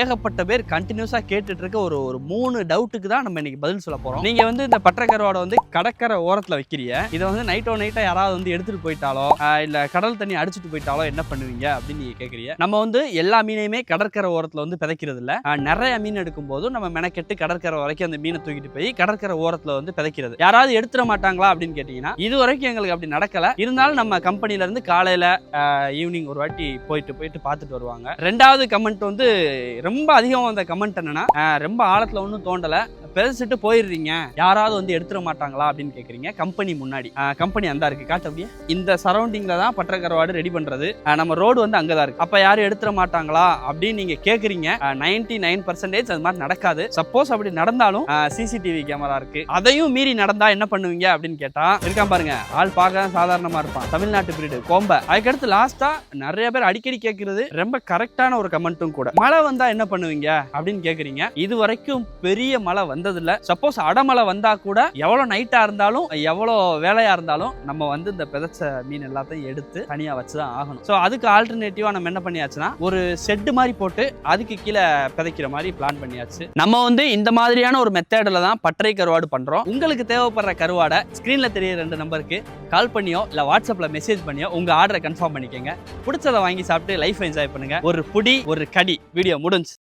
ஏகப்பட்ட பேர் கண்டினியூஸாக கேட்டுட்டு இருக்க ஒரு ஒரு மூணு டவுட்டுக்கு தான் நம்ம இன்னைக்கு பதில் சொல்ல போகிறோம் நீங்கள் வந்து இந்த பற்ற வந்து கடற்கரை ஓரத்தில் வைக்கிறீங்க. இதை வந்து நைட்டோ நைட்டாக யாராவது வந்து எடுத்துகிட்டு போயிட்டாலோ இல்லை கடல் தண்ணி அடிச்சுட்டு போயிட்டாலோ என்ன பண்ணுவீங்க அப்படின்னு நீங்கள் கேட்குறீங்க நம்ம வந்து எல்லா மீனையுமே கடற்கரை ஓரத்தில் வந்து பிதைக்கிறது இல்லை நிறைய மீன் எடுக்கும் போதும் நம்ம மெனக்கெட்டு கடற்கரை வரைக்கும் அந்த மீனை தூக்கிட்டு போய் கடற்கரை ஓரத்தில் வந்து பிதைக்கிறது. யாராவது எடுத்துட மாட்டாங்களா அப்படின்னு கேட்டிங்கன்னா இது வரைக்கும் எங்களுக்கு அப்படி நடக்கலை. இருந்தாலும் நம்ம கம்பெனிலேருந்து காலையில் ஈவினிங் ஒரு வாட்டி போயிட்டு போயிட்டு பார்த்துட்டு வருவாங்க. ரெண்டாவது கமெண்ட் வந்து ரொம்ப அதிகமாக வந்த கமெண்ட் என்னன்னா ரொம்ப ஆழத்துல ஒன்றும் தோண்டல. பெருசிட்டு போயிடுறீங்க. யாராவது வந்து எடுத்துட மாட்டாங்களா அப்படின்னு கேட்குறீங்க கம்பெனி முன்னாடி. கம்பெனி அந்த இருக்கு. காட்டு அப்படியே. இந்த சரௌண்டிங்ல தான் பற்றக்கரவாடு ரெடி பண்றது. நம்ம ரோடு வந்து அங்கதான் இருக்கு. அப்ப யாரும் எடுத்துட மாட்டாங்களா அப்படின்னு நீங்க கேக்குறீங்க. நைன்டி நைன் பர்சன்டேஜ் அது மாதிரி நடக்காது. சப்போஸ் அப்படி நடந்தாலும் சிசிடிவி கேமரா இருக்கு. அதையும் மீறி நடந்தா என்ன பண்ணுவீங்க அப்படின்னு கேட்டா இருக்கான் பாருங்க. ஆள் பார்க்க சாதாரணமா இருப்பான். தமிழ்நாட்டு பிரீடு கோம்ப. அதுக்கடுத்து லாஸ்டா நிறைய பேர் அடிக்கடி கேட்கறது ரொம்ப கரெக்டான ஒரு கமெண்ட்டும் கூட. மழை வந்தா என்ன பண்ணுவீங்க அப்படின்னு கேக்குறீங்க. இது வரைக்கும் பெரிய மழை வந்து வந்ததில்லை. சப்போஸ் அடமலை வந்தா கூட எவ்வளவு நைட்டா இருந்தாலும் எவ்வளவு வேலையா இருந்தாலும் நம்ம வந்து இந்த பிதைச்ச மீன் எல்லாத்தையும் எடுத்து தனியா வச்சுதான் ஆகணும். ஸோ அதுக்கு ஆல்டர்னேட்டிவா நம்ம என்ன பண்ணியாச்சுன்னா ஒரு செட்டு மாதிரி போட்டு அதுக்கு கீழே பிதைக்கிற மாதிரி பிளான் பண்ணியாச்சு. நம்ம வந்து இந்த மாதிரியான ஒரு மெத்தேடில் தான் பட்டறை கருவாடு பண்றோம். உங்களுக்கு தேவைப்படுற கருவாடை ஸ்க்ரீனில் தெரிய ரெண்டு நம்பருக்கு கால் பண்ணியோ இல்லை வாட்ஸ்அப்பில் மெசேஜ் பண்ணியோ உங்க ஆர்டரை கன்ஃபார்ம் பண்ணிக்கோங்க. பிடிச்சதை வாங்கி சாப்பிட்டு லைஃப் என்ஜாய் பண்ணுங்க. ஒரு புடி ஒரு கடி. வீடியோ முடிஞ்சு